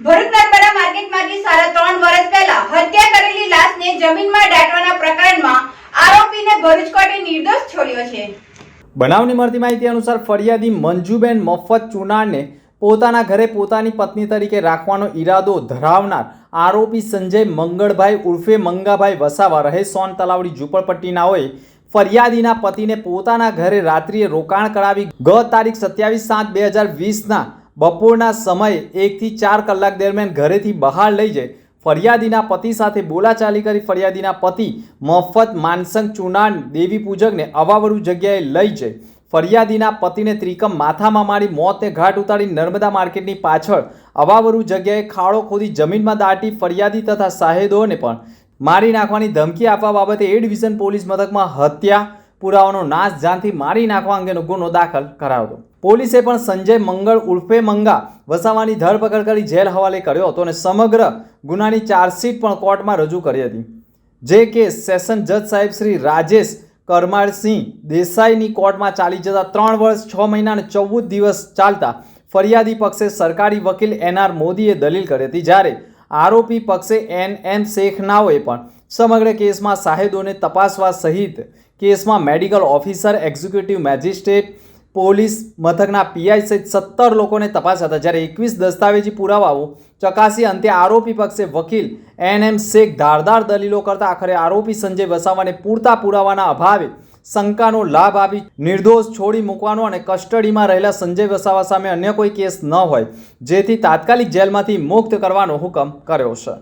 ભરૂચ નર્મદા માર્કેટમાંથી સાડા ત્રણ વર્ષ પહેલા હત્યા કરેલી લાશને જમીનમાં દાટવાના પ્રકરણમાં આરોપીને ભરૂચ કોર્ટે નિર્દોષ છોડ્યો છે. બનાવની મળતી માહિતી અનુસાર ફરિયાદી મંજુબેન મફત ચુનારને પોતાના ઘરે પોતાની પત્ની તરીકે રાખવાનો ઈરાદો ધરાવનાર આરોપી સંજય મંગળભાઈ ઉર્ફે મંગાભાઈ વસાવા રહે સોન તલાવડી હોય ફરિયાદીના પતિને પોતાના ઘરે રાત્રિએ રોકાણ કરાવી ગત તારીખ સત્યાવીસ સાત બે હજાર વીસના બપોરના સમયે એકથી ચાર કલાક દરમિયાન ઘરેથી બહાર લઈ જઈ ફરિયાદીના પતિ સાથે બોલાચાલી કરી ફરિયાદીના પતિ મફત માનસંગ ચુનાન દેવી પૂજકને અવાવરું જગ્યાએ લઈ જઈ. ફરિયાદીના પતિને ત્રિકમ માથામાં મારી મોતને ઘાટ ઉતારી નર્મદા માર્કેટની પાછળ અવાવરું જગ્યાએ ખાડો ખોદી જમીનમાં દાટી ફરિયાદી તથા સાહેદોને પણ મારી નાખવાની ધમકી આપવા બાબતે એ ડિવિઝન પોલીસ મથકમાં હત્યા પુરાવાનો નાશ જાનથી મારી નાખવા અંગેનો ગુનો દાખલ કરાયો હતો. પોલીસે પણ સંજય મંગળ ઉર્ફે મંગા વસાવાની ધરપકડ કરી જેલ હવાલે કર્યો હતો અને સમગ્ર ગુનાની ચાર્જશીટ પણ કોર્ટમાં રજૂ કરી હતી. જે કેસ સેશન જજ સાહેબ શ્રી રાજેશ કરમાળસિંહ દેસાઈની કોર્ટમાં ચાલી જતા ત્રણ વર્ષ, છ મહિના અને ચૌદ દિવસ ચાલતા ફરિયાદી પક્ષે સરકારી વકીલ એનઆર મોદીએ દલીલ કરી હતી. જ્યારે આરોપી પક્ષે એન એમ શેખનાઓએ પણ સમગ્ર કેસમાં સાહેદોને તપાસવા સહિત કેસમાં medical officer, executive magistrate, police મથકના પીઆઈ સહિત સત્તર લોકોને તપાસ હતા. જ્યારે એકવીસ દસ્તાવેજી પુરાવાઓ ચકાસી અંતે આરોપી પક્ષે વકીલ એન એમ શેખ ધારદાર દલીલો કરતા આખરે આરોપી સંજય વસાવાને પૂરતા પુરાવાના અભાવે શંકાનો લાભ આપી નિર્દોષ છોડી મૂકવાનો અને કસ્ટડીમાં રહેલા સંજય વસાવા સામે અન્ય કોઈ કેસ ન હોય, જેથી તાત્કાલિક જેલમાંથી મુક્ત કરવાનો હુકમ કર્યો છે.